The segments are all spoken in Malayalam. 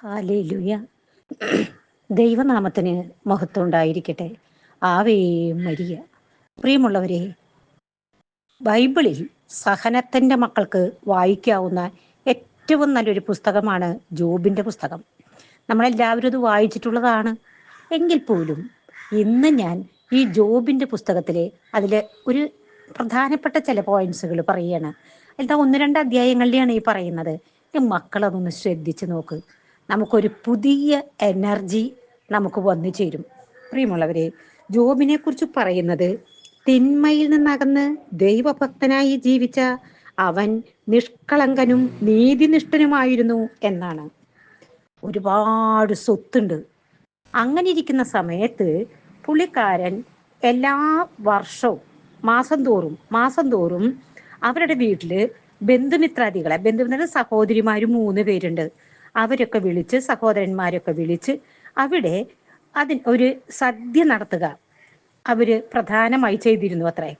ഹാലേലുയ. ദൈവനാമത്തിന് മഹത്വം ഉണ്ടായിരിക്കട്ടെ. Ave Maria. പ്രിയമുള്ളവരെ ബൈബിളിൽ സഹനത്തിന്റെ മക്കൾക്ക് വായിക്കാവുന്ന ഏറ്റവും നല്ലൊരു പുസ്തകമാണ് ജോബിന്റെ പുസ്തകം. നമ്മളെല്ലാവരും ഇത് വായിച്ചിട്ടുള്ളതാണ്. എങ്കിൽ പോലും ഇന്ന് ഞാൻ ഈ ജോബിന്റെ പുസ്തകത്തിലെ അതിൽ ഒരു പ്രധാനപ്പെട്ട ചില പോയിന്റ്സുകൾ പറയുകയാണ് എന്താ ഒന്ന് രണ്ട് അധ്യായങ്ങളിലാണ് ഈ പറയുന്നത്. മക്കളതൊന്ന് ശ്രദ്ധിച്ചു നോക്ക്. നമുക്കൊരു പുതിയ എനർജി നമുക്ക് വന്നു ചേരും. പ്രിയമുള്ളവരെ ജോബിനെ കുറിച്ച് പറയുന്നത് തിന്മയിൽ നിന്നകന്ന് ദൈവഭക്തനായി ജീവിച്ച അവൻ നിഷ്കളങ്കനും നീതിനിഷ്ഠനുമായിരുന്നു എന്നാണ്. ഒരുപാട് സ്വത്തുണ്ട്. അങ്ങനെ ഇരിക്കുന്ന സമയത്ത് പുള്ളിക്കാരൻ എല്ലാ വർഷവും മാസം തോറും മാസം തോറും അവരുടെ വീട്ടിൽ ബന്ധുമിത്രാദികളെ ബന്ധുമിത്ര സഹോദരിമാരും മൂന്ന് പേരുണ്ട്. അവരൊക്കെ വിളിച്ച് സഹോദരന്മാരൊക്കെ വിളിച്ച് അവിടെ അതിന് ഒരു സദ്യ നടത്തുക. അവർ പ്രധാനമായി ചെയ്തിരുന്നു അത്രേ.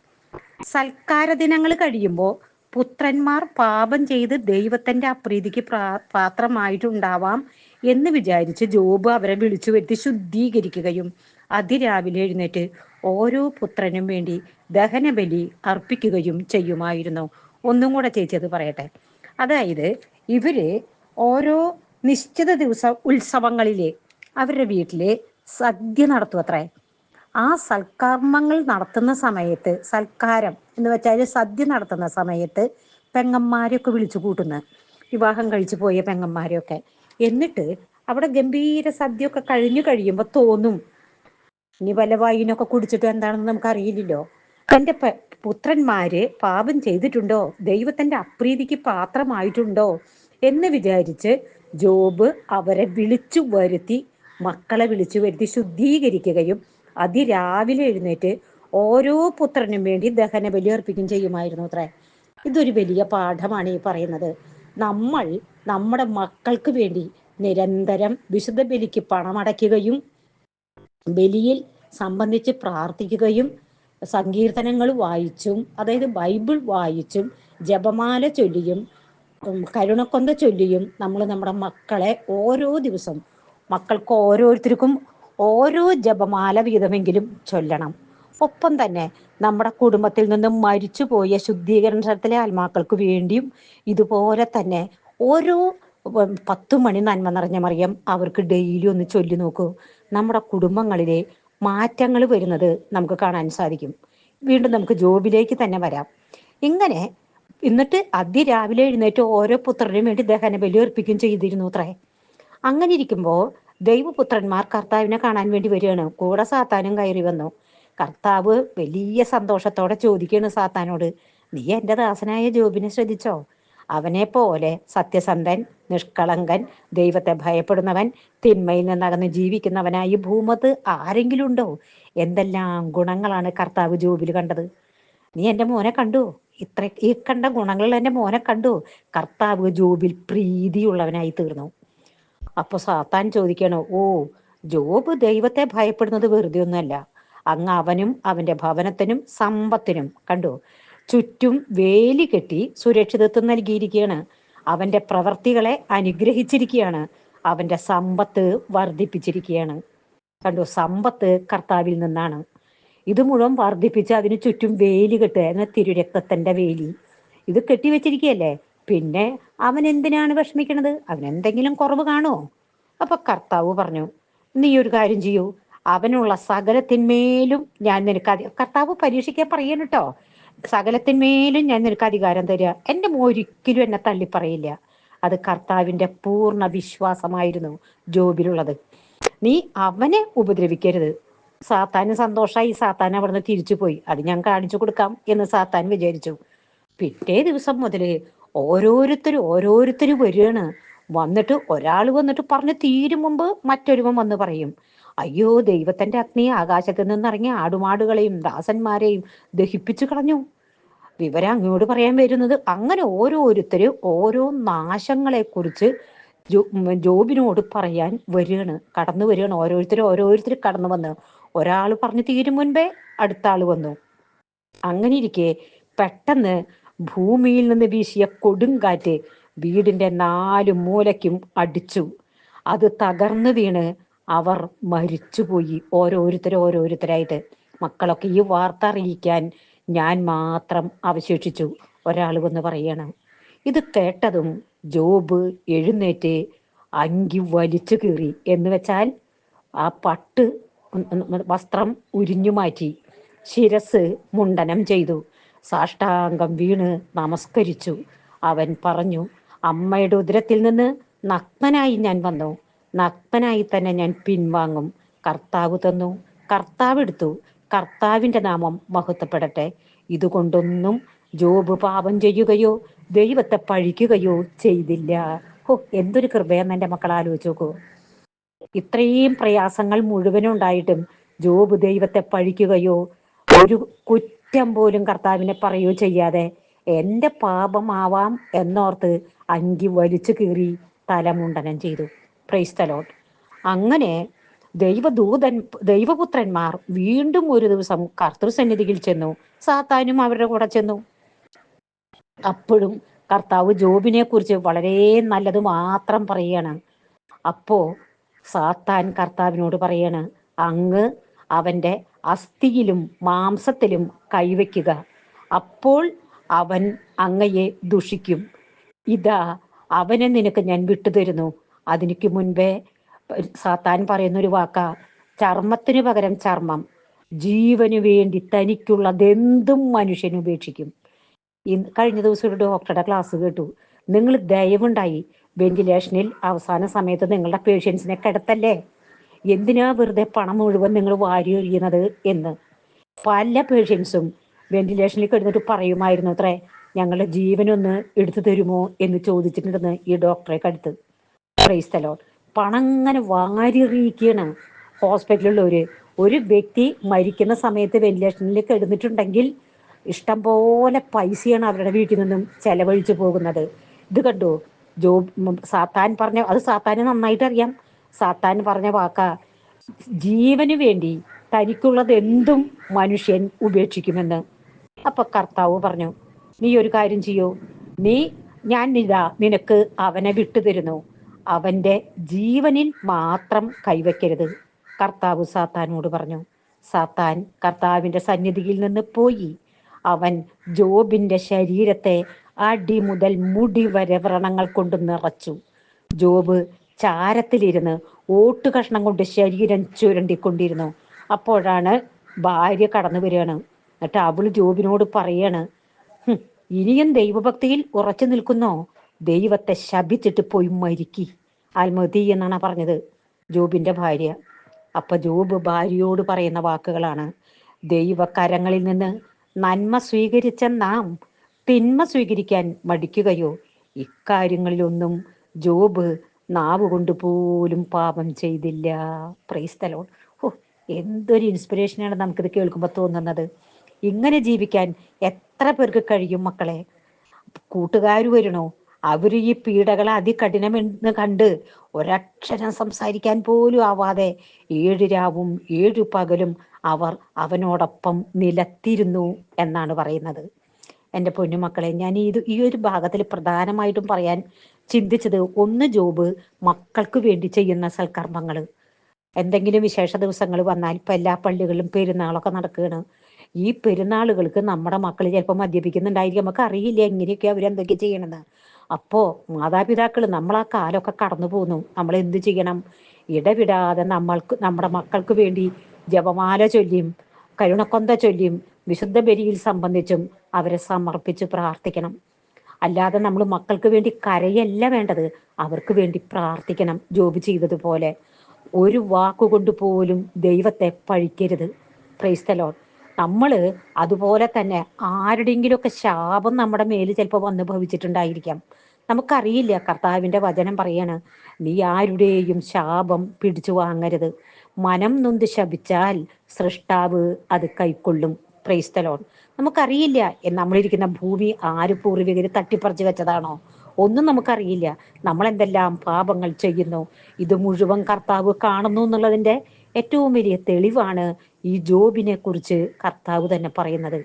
സൽക്കാര ദിനങ്ങൾ കഴിയുമ്പോൾ പുത്രന്മാർ പാപം ചെയ്ത് ദൈവത്തിന്റെ അപ്രീതിക്ക് പാത്രമായിട്ടുണ്ടാവാം എന്ന് വിചാരിച്ച് ജോബ് അവരെ വിളിച്ചു വരുത്തി ശുദ്ധീകരിക്കുകയും അതിരാവിലെ എഴുന്നേറ്റ് ഓരോ പുത്രനും വേണ്ടി ദഹനബലി അർപ്പിക്കുകയും ചെയ്യുമായിരുന്നു. ഒന്നും കൂടെ ചേച്ചി അത് പറയട്ടെ. അതായത് ഇവർ ഓരോ നിശ്ചിത ദിവസ ഉത്സവങ്ങളിലെ അവരുടെ വീട്ടിലെ സദ്യ നടത്തും അത്രേ. ആ സൽക്കർമ്മങ്ങൾ നടത്തുന്ന സമയത്ത് സൽക്കാരം എന്ന് വെച്ചാൽ സദ്യ നടത്തുന്ന സമയത്ത് പെങ്ങന്മാരെയൊക്കെ വിളിച്ചു കൂട്ടുന്നു വിവാഹം കഴിച്ചു പോയ പെങ്ങന്മാരെയൊക്കെ. എന്നിട്ട് അവിടെ ഗംഭീര സദ്യയൊക്കെ കഴിഞ്ഞു കഴിയുമ്പോൾ തോന്നും ഇനി വല്ല വൈനൊക്കെ കുടിച്ചിട്ട് എന്താണെന്ന് നമുക്ക് അറിയില്ലല്ലോ തന്റെ പുത്രന്മാര് പാപം ചെയ്തിട്ടുണ്ടോ? ദൈവത്തിന്റെ അപ്രീതിക്ക് പാത്രമായിട്ടുണ്ടോ? എന്ന് വിചാരിച്ച് ജോബ് അവരെ വിളിച്ചു വരുത്തി മക്കളെ വിളിച്ചു വരുത്തി ശുദ്ധീകരിക്കുകയും അതിരാവിലെ എഴുന്നേറ്റ് ഓരോ പുത്രനും വേണ്ടി ദഹന ബലി അർപ്പിക്കുകയും ചെയ്യുമായിരുന്നു അത്രേ. ഇതൊരു വലിയ പാഠമാണ് ഈ പറയുന്നത്. നമ്മൾ നമ്മുടെ മക്കൾക്ക് വേണ്ടി നിരന്തരം വിശുദ്ധ ബലിക്ക് പണമടയ്ക്കുകയും ബലിയിൽ സംബന്ധിച്ച് പ്രാർത്ഥിക്കുകയും സങ്കീർത്തനങ്ങൾ വായിച്ചും അതായത് ബൈബിൾ വായിച്ചും ജപമാല ചൊല്ലിയും കരുണക്കൊന്ത ചൊല്ലിയും നമ്മൾ നമ്മുടെ മക്കളെ ഓരോ ദിവസം മക്കൾക്ക് ഓരോരുത്തർക്കും ഓരോ ജപമാല വീതമെങ്കിലും ചൊല്ലണം. ഒപ്പം തന്നെ നമ്മുടെ കുടുംബത്തിൽ നിന്നും മരിച്ചുപോയ ശുദ്ധീകരണത്തിലെ ആത്മാക്കൾക്ക് വേണ്ടിയും ഇതുപോലെ തന്നെ ഓരോ പത്തു മണി നന്മ നിറഞ്ഞ മറിയം അവർക്ക് ഡെയിലി ഒന്ന് ചൊല്ലി നോക്കൂ. നമ്മുടെ കുടുംബങ്ങളിലെ മാറ്റങ്ങൾ വരുന്നത് നമുക്ക് കാണാൻ സാധിക്കും. വീണ്ടും നമുക്ക് ജോബിലേക്ക് തന്നെ വരാം. ഇങ്ങനെ എന്നിട്ട് അതിരാവിലെ എഴുന്നേറ്റ് ഓരോ പുത്രനും വേണ്ടി ദഹന ബലി അർപ്പിക്കുകയും ചെയ്തിരുന്നു അത്രേ അങ്ങനെ ഇരിക്കുമ്പോൾ ദൈവപുത്രന്മാർ കർത്താവിനെ കാണാൻ വേണ്ടി വരികയാണ്. കൂടെ സാത്താനും കയറി വന്നു. കർത്താവ് വലിയ സന്തോഷത്തോടെ ചോദിക്കുകയാണ് സാത്താനോട് നീ എന്റെ ദാസനായ ജോബിനെ ശ്രദ്ധിച്ചോ? അവനെ പോലെ സത്യസന്ധൻ നിഷ്കളങ്കൻ ദൈവത്തെ ഭയപ്പെടുന്നവൻ തിന്മയിൽ നിന്നകന്ന് ജീവിക്കുന്നവനായി ഭൂമത്ത് ആരെങ്കിലും ഉണ്ടോ? എന്തെല്ലാം ഗുണങ്ങളാണ് കർത്താവ് ജോബിൽ കണ്ടത്? നീ എന്റെ മോനെ കണ്ടു? ഇത്ര ഈ കണ്ട ഗുണങ്ങളിൽ എന്റെ മോനെ കണ്ടു. കർത്താവ് ജോബിൽ പ്രീതിയുള്ളവനായി തീർന്നു. അപ്പൊ സാത്താൻ ചോദിക്കണോ ഓ ജോബ് ദൈവത്തെ ഭയപ്പെടുന്നത് വെറുതെ ഒന്നുമല്ല. അങ്ങ് അവനും അവന്റെ ഭവനത്തിനും സമ്പത്തിനും കണ്ടു. ചുറ്റും വേലി കെട്ടി സുരക്ഷിതത്വം നൽകിയിരിക്കുകയാണ് അവന്റെ പ്രവർത്തികളെ അനുഗ്രഹിച്ചിരിക്കുകയാണ് അവന്റെ സമ്പത്ത് വർദ്ധിപ്പിച്ചിരിക്കുകയാണ് കണ്ടു സമ്പത്ത് കർത്താവിൽ നിന്നാണ്. ഇത് മുഴുവൻ വർദ്ധിപ്പിച്ച് അതിന് ചുറ്റും വേലി കെട്ടുക. തിരുരക്തത്തിന്റെ വേലി ഇത് കെട്ടിവെച്ചിരിക്കുകയല്ലേ? പിന്നെ അവൻ എന്തിനാണ് വിഷമിക്കണത്? അവൻ എന്തെങ്കിലും കുറവ് കാണുമോ? അപ്പൊ കർത്താവ് പറഞ്ഞു നീ ഒരു കാര്യം ചെയ്യൂ. അവനുള്ള സകലത്തിന്മേലും ഞാൻ നിനക്ക് കർത്താവ് പരീക്ഷിക്കാൻ പറയണം കേട്ടോ. സകലത്തിന്മേലും ഞാൻ നിനക്ക് അധികാരം തരിക. എന്റെ ഒരിക്കലും എന്നെ തള്ളി പറയില്ല. അത് കർത്താവിന്റെ പൂർണ വിശ്വാസമായിരുന്നു ജോബിലുള്ളത്. നീ അവനെ ഉപദ്രവിക്കരുത്. സാത്താന് സന്തോഷമായി സാത്താൻ അവിടുന്ന് തിരിച്ചു പോയി അത് ഞാൻ കാണിച്ചു കൊടുക്കാം എന്ന് സാത്താൻ വിചാരിച്ചു. പിറ്റേ ദിവസം മുതൽ ഓരോരുത്തരും ഓരോരുത്തരും വരികയാണ്. വന്നിട്ട് ഒരാൾ വന്നിട്ട് പറഞ്ഞ് തീരും മുമ്പ് മറ്റൊരുവൻ വന്ന് പറയും. അയ്യോ ദൈവത്തിന്റെ അഗ്നി ആകാശത്ത് നിന്നിറങ്ങിയ ആടുമാടുകളെയും ദാസന്മാരെയും ദഹിപ്പിച്ചു കളഞ്ഞു. വിവരം അങ്ങോട്ട് പറയാൻ വരുന്നത് അങ്ങനെ ഓരോരുത്തരും ഓരോ നാശങ്ങളെ കുറിച്ച് ജോബിനോട് പറയാൻ വരികയാണ്. കടന്നു വരികയാണ്. ഓരോരുത്തരും ഓരോരുത്തർ കടന്നു വന്ന് ഒരാൾ പറഞ്ഞു തീരും മുൻപേ അടുത്ത ആൾ വന്നു. അങ്ങനെ ഇരിക്കെ പെട്ടെന്ന് ഭൂമിയിൽ നിന്ന് വീശിയ കൊടുങ്കാറ്റ് വീടിന്റെ നാല് മൂലയ്ക്കും അടിച്ചു. അത് തകർന്നു വീണ് അവർ മരിച്ചുപോയി ഓരോരുത്തർ ഓരോരുത്തരായിട്ട്. മക്കളൊക്കെ ഈ വാർത്ത അറിയിക്കാൻ ഞാൻ മാത്രം അവശേഷിച്ചു ഒരാൾ വന്ന് പറയണം. ഇത് കേട്ടതും ജോബ് എഴുന്നേറ്റ് അങ്കി വലിച്ചു കീറി. എന്ന് വെച്ചാൽ ആ പട്ട് വസ്ത്രം ഉരിഞ്ഞു മാറ്റി ശിരസ് മുണ്ടനം ചെയ്തു. സാഷ്ടാംഗം വീണ് നമസ്കരിച്ചു. അവൻ പറഞ്ഞു അമ്മയുടെ ഉദരത്തിൽ നിന്ന് നഗ്നനായി ഞാൻ വന്നു. നഗ്നനായി തന്നെ ഞാൻ പിൻവാങ്ങും. കർത്താവ് തന്നു. കർത്താവ് എടുത്തു. കർത്താവിന്റെ നാമം മഹത്വപ്പെടട്ടെ. ഇതുകൊണ്ടൊന്നും ജോബ് പാപം ചെയ്യുകയോ ദൈവത്തെ പഴിക്കുകയോ ചെയ്തില്ല. ഓ എന്തൊരു കൃപയെന്ന് എന്റെ മക്കൾ ആലോചിച്ച് നോക്കൂ. ഇത്രയും പ്രയാസങ്ങൾ മുഴുവനും ഉണ്ടായിട്ടും ജോബ് ദൈവത്തെ പഴിക്കുകയോ ഒരു കുറ്റം പോലും കർത്താവിനെ പറയുകയോ ചെയ്യാതെ എന്റെ പാപമാവാം എന്നോർത്ത് അങ്കി വലിച്ചു കീറി തലമുണ്ടനം ചെയ്തു. പ്രൈസ്തലോട്ട് അങ്ങനെ ദൈവദൂതൻ ദൈവപുത്രന്മാർ വീണ്ടും ഒരു ദിവസം കർത്തൃസന്നിധിയിൽ ചെന്നു. സാത്താനും അവരുടെ കൂടെ ചെന്നു. അപ്പോഴും കർത്താവ് ജോബിനെ കുറിച്ച് വളരെ നല്ലത് മാത്രം പറയണം അപ്പോ സാത്താൻ കർത്താവിനോട് പറയാണ് അങ്ങ് അവന്റെ അസ്ഥിയിലും മാംസത്തിലും കൈവയ്ക്കുക. അപ്പോൾ അവൻ അങ്ങയെ ദുഷിക്കും. ഇതാ അവനെ നിനക്ക് ഞാൻ വിട്ടുതരുന്നു. അതിനു മുൻപേ സാത്താൻ പറയുന്ന ഒരു വാക്ക ചർമ്മത്തിന് പകരം ചർമ്മം. ജീവന് വേണ്ടി തനിക്കുള്ളതെന്തും മനുഷ്യൻ ഉപേക്ഷിക്കും. കഴിഞ്ഞ ദിവസം ഒരു ഡോക്ടറുടെ ക്ലാസ് കേട്ടു. നിങ്ങൾ ദയവുണ്ടായി. വെന്റിലേഷനിൽ അവസാന സമയത്ത് നിങ്ങളുടെ പേഷ്യൻസിനെ കിടത്തല്ലേ? എന്തിനാ വെറുതെ പണം മുഴുവൻ നിങ്ങൾ വാരി എറിയുന്നത് എന്ന്. പല പേഷ്യൻസും വെന്റിലേഷനിൽ കിടന്നിട്ട് പറയുമായിരുന്നു അത്രേ ഞങ്ങളുടെ ജീവനൊന്ന് എടുത്തു തരുമോ? എന്ന് ചോദിച്ചിട്ടുണ്ടെന്ന് ഈ ഡോക്ടറെ കടുത്ത് പ്രൈസ്തലോ പണം അങ്ങനെ വാരിറിയിക്കുകയാണ് ഹോസ്പിറ്റലിലുള്ളവര് ഒരു വ്യക്തി മരിക്കുന്ന സമയത്ത് വെന്റിലേഷനിൽ കിടന്നിട്ടുണ്ടെങ്കിൽ ഇഷ്ടംപോലെ പൈസയാണ് അവരുടെ വീട്ടിൽ നിന്നും ചെലവഴിച്ചു പോകുന്നത്. ഇത് കണ്ടു? ജോബ് സാത്താൻ പറഞ്ഞ അത് സാത്താന് നന്നായിട്ട് അറിയാം. സാത്താൻ പറഞ്ഞ വാക്ക ജീവന് വേണ്ടി തനിക്കുള്ളത് എന്തും മനുഷ്യൻ ഉപേക്ഷിക്കുമെന്ന്. അപ്പൊ കർത്താവ് പറഞ്ഞു നീ ഒരു കാര്യം ചെയ്യൂ. നീ ഞാൻ ഇതാ നിനക്ക് അവനെ വിട്ടുതരുന്നു അവന്റെ ജീവനിൽ മാത്രം കൈവയ്ക്കരുത്. കർത്താവ് സാത്താനോട് പറഞ്ഞു സാത്താൻ കർത്താവിന്റെ സന്നിധിയിൽ നിന്ന് പോയി. അവൻ ജോബിന്റെ ശരീരത്തെ അടി മുതൽ മുടി വരെ വ്രണങ്ങൾ കൊണ്ട് നിറച്ചു. ജോബ് ചാരത്തിലിരുന്ന് ഓട്ടുകഷ്ണം കൊണ്ട് ശരീരം ചുരണ്ടിക്കൊണ്ടിരുന്നു. അപ്പോഴാണ് ഭാര്യ കടന്നു വരികയാണ്. എന്നിട്ട് അവൾ ജോബിനോട് പറയാണ് ഇനിയും ദൈവഭക്തിയിൽ ഉറച്ചു നിൽക്കുന്നോ? ദൈവത്തെ ശപിച്ചിട്ട് പോയി മരിക്കി. ആത്മഹത്യ എന്നാണ് പറഞ്ഞത് ജോബിന്റെ ഭാര്യ. അപ്പൊ ജോബ് ഭാര്യയോട് പറയുന്ന വാക്കുകളാണ് ദൈവകരങ്ങളിൽ നിന്ന് നന്മ സ്വീകരിച്ച നാം തിന്മ സ്വീകരിക്കാൻ മടിക്കുകയോ ഇക്കാര്യങ്ങളിലൊന്നും ജോബ് നാവ് കൊണ്ടുപോലും പാപം ചെയ്തില്ല. പ്രൈസ്തലോൺ ഓ എന്തൊരു ഇൻസ്പിറേഷനാണ് നമുക്കിത് കേൾക്കുമ്പോൾ തോന്നുന്നത്. ഇങ്ങനെ ജീവിക്കാൻ എത്ര പേർക്ക് കഴിയും മക്കളെ? കൂട്ടുകാർ വരണോ? അവർ ഈ പീഡകൾ അതികഠിനമെന്ന് കണ്ട് ഒരക്ഷരം സംസാരിക്കാൻ പോലും ആവാതെ ഏഴ് രാവും ഏഴു പകലും അവർ അവനോടൊപ്പം നിലത്തിരുന്നു എന്നാണ് പറയുന്നത്. എന്റെ പൊന്നുമക്കളെ ഞാൻ ഇത് ഈ ഒരു ഭാഗത്തിൽ പ്രധാനമായിട്ടും പറയാൻ ചിന്തിച്ചത് ഒന്ന് ജോബ് മക്കൾക്ക് വേണ്ടി ചെയ്യുന്ന സൽക്കർമ്മങ്ങൾ. എന്തെങ്കിലും വിശേഷ ദിവസങ്ങൾ വന്നാൽ ഇപ്പം എല്ലാ പള്ളികളിലും പെരുന്നാളൊക്കെ നടക്കുകയാണ്. ഈ പെരുന്നാളുകൾക്ക് നമ്മുടെ മക്കൾ ചിലപ്പോൾ മദ്യപിക്കുന്നുണ്ടായിരിക്കും. നമുക്ക് അറിയില്ല എങ്ങനെയൊക്കെ അവരെന്തൊക്കെ ചെയ്യണമെന്ന് അപ്പോൾ മാതാപിതാക്കൾ നമ്മൾ ആ കാലമൊക്കെ കടന്നു പോകുന്നു നമ്മൾ എന്ത് ചെയ്യണം? ഇടവിടാതെ നമ്മൾക്ക് നമ്മുടെ മക്കൾക്ക് വേണ്ടി ജപമാല ചൊല്ലിയും കരുണക്കൊന്ത ചൊല്ലിയും വിശുദ്ധ ബലിയിൽ സംബന്ധിച്ചും അവരെ സമർപ്പിച്ച് പ്രാർത്ഥിക്കണം. അല്ലാതെ നമ്മൾ മക്കൾക്ക് വേണ്ടി കരയല്ല വേണ്ടത്. അവർക്ക് വേണ്ടി പ്രാർത്ഥിക്കണം. ജോബ് ചെയ്തതുപോലെ. ഒരു വാക്കുകൊണ്ട് പോലും ദൈവത്തെ പഴിക്കരുത്. ക്രൈസ്തലോൺ നമ്മൾ അതുപോലെ തന്നെ ആരുടെയെങ്കിലുമൊക്കെ ശാപം നമ്മുടെ മേൽ ചിലപ്പോൾ വന്ന് ഭവിച്ചിട്ടുണ്ടായിരിക്കാം. നമുക്കറിയില്ല. കർത്താവിന്റെ വചനം പറയാണ് നീ ആരുടെയും ശാപം പിടിച്ചു വാങ്ങരുത്. മനം നൊന്ത് ശപിച്ചാൽ സൃഷ്ടാവ് അത് കൈക്കൊള്ളും. പ്രൈസ്തലോൺ നമുക്കറിയില്ല നമ്മളിരിക്കുന്ന ഭൂമി ആര് പൂർവികർ തട്ടിപ്പറിച്ചു വെച്ചതാണോ. ഒന്നും നമുക്കറിയില്ല. നമ്മൾ എന്തെല്ലാം പാപങ്ങൾ ചെയ്യുന്നു. ഇത് മുഴുവൻ കർത്താവ് കാണുന്നു എന്നുള്ളതിന്റെ ഏറ്റവും വലിയ തെളിവാണ് ഈ ജോബിനെ കുറിച്ച് കർത്താവ് തന്നെ പറയുന്നത്.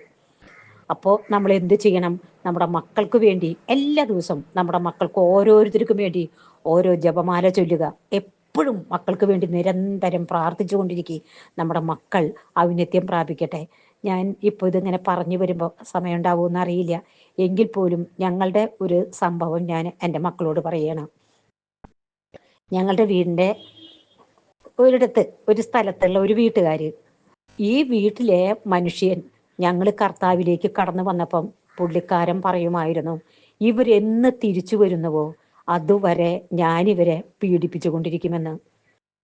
അപ്പോ നമ്മൾ എന്ത് ചെയ്യണം? നമ്മുടെ മക്കൾക്ക് വേണ്ടി എല്ലാ ദിവസവും നമ്മുടെ മക്കൾക്ക് ഓരോരുത്തർക്കും വേണ്ടി ഓരോ ജപമാല ചൊല്ലുക. എപ്പോഴും മക്കൾക്ക് വേണ്ടി നിരന്തരം പ്രാർത്ഥിച്ചുകൊണ്ടിരിക്കുക നമ്മുടെ മക്കൾ ഔന്നത്യം പ്രാപിക്കട്ടെ. ഞാൻ ഇപ്പോൾ ഇതിങ്ങനെ പറഞ്ഞു വരുമ്പോൾ സമയം ഉണ്ടാവുമെന്ന് അറിയില്ല. എങ്കിൽ പോലും ഞങ്ങളുടെ ഒരു സംഭവം ഞാൻ എന്റെ മക്കളോട് പറയണം. ഞങ്ങളുടെ വീടിന്റെ ഒരിടത്ത് ഒരു സ്ഥലത്തുള്ള ഒരു വീട്ടുകാർ ഈ വീട്ടിലെ മനുഷ്യൻ ഞങ്ങൾ കർത്താവിലേക്ക് കടന്നു വന്നപ്പം പുള്ളിക്കാരൻ പറയുമായിരുന്നു ഇവരെന്ന് തിരിച്ചു വരുന്നുവോ? അതുവരെ ഞാനിവരെ പീഡിപ്പിച്ചു കൊണ്ടിരിക്കുമെന്ന്.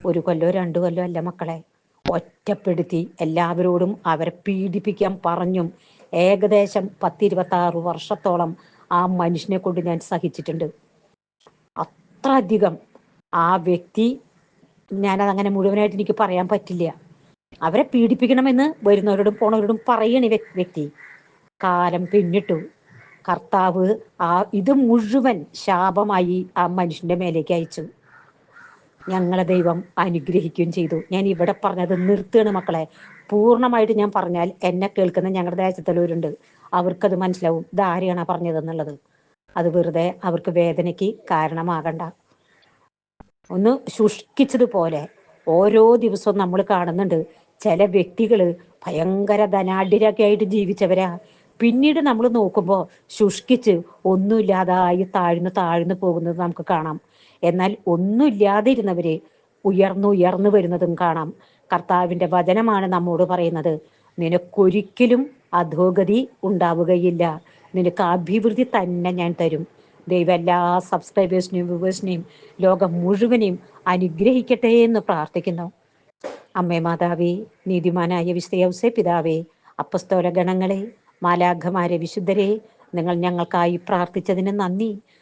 ഒരു കൊല്ലോ രണ്ടു കൊല്ലോ അല്ല മക്കളെ. ഒറ്റപ്പെടുത്തി എല്ലാവരോടും അവരെ പീഡിപ്പിക്കാൻ പറഞ്ഞും ഏകദേശം പത്തിരുപത്തി ആറ് വർഷത്തോളം ആ മനുഷ്യനെ കൊണ്ട് ഞാൻ സഹിച്ചിട്ടുണ്ട്. അത്ര അധികം ആ വ്യക്തി ഞാനത് അങ്ങനെ മുഴുവനായിട്ട് എനിക്ക് പറയാൻ പറ്റില്ല. അവരെ പീഡിപ്പിക്കണമെന്ന് വരുന്നവരോടും പോണവരോടും പറയണ വ്യക്തി. കാലം പിന്നിട്ടു. കർത്താവ് ആ ഇത് മുഴുവൻ ശാപമായി ആ മനുഷ്യന്റെ മേലേക്ക് അയച്ചു. ഞങ്ങളെ ദൈവം അനുഗ്രഹിക്കുകയും ചെയ്തു. ഞാൻ ഇവിടെ പറഞ്ഞത് നിർത്തുകയാണ് മക്കളെ. പൂർണമായിട്ട് ഞാൻ പറഞ്ഞാൽ എന്നെ കേൾക്കുന്ന ഞങ്ങളുടെ ദേശത്തുള്ളവരുണ്ട്. അവർക്കത് മനസ്സിലാവും ഇതാരെയാണ് പറഞ്ഞതെന്നുള്ളത്. അത് വെറുതെ അവർക്ക് വേദനയ്ക്ക് കാരണമാകണ്ട. ഒന്ന് ശുഷ്കിച്ചതുപോലെ ഓരോ ദിവസവും നമ്മൾ കാണുന്നുണ്ട്. ചില വ്യക്തികൾ ഭയങ്കര ധനാഢ്യരൊക്കെ ആയിട്ട് ജീവിച്ചവരാ. പിന്നീട് നമ്മൾ നോക്കുമ്പോൾ ശുഷ്കിച്ച് ഒന്നുമില്ലാതായി താഴ്ന്നു താഴ്ന്നു പോകുന്നത് നമുക്ക് കാണാം. എന്നാൽ ഒന്നുമില്ലാതിരുന്നവരെ ഉയർന്നു ഉയർന്നു വരുന്നതും കാണാം. കർത്താവിന്റെ വചനമാണ് നമ്മോട് പറയുന്നത്. നിനക്കൊരിക്കലും അധോഗതി ഉണ്ടാവുകയില്ല. നിനക്ക് അഭിവൃദ്ധി തന്നെ ഞാൻ തരും. ദൈവം എല്ലാ സബ്സ്ക്രൈബേഴ്സിനെയും വ്യൂവേഴ്സിനെയും ലോകം മുഴുവനെയും അനുഗ്രഹിക്കട്ടെ എന്ന് പ്രാർത്ഥിക്കുന്നു. അമ്മേ മാതാവേ നീതിമാനായ വിശ്വസെ പിതാവേ അപ്പസ്തോല ഗണങ്ങളെ മാലാഘമാരെ വിശുദ്ധരെ നിങ്ങൾ ഞങ്ങൾക്കായി പ്രാർത്ഥിച്ചതിന് നന്ദി.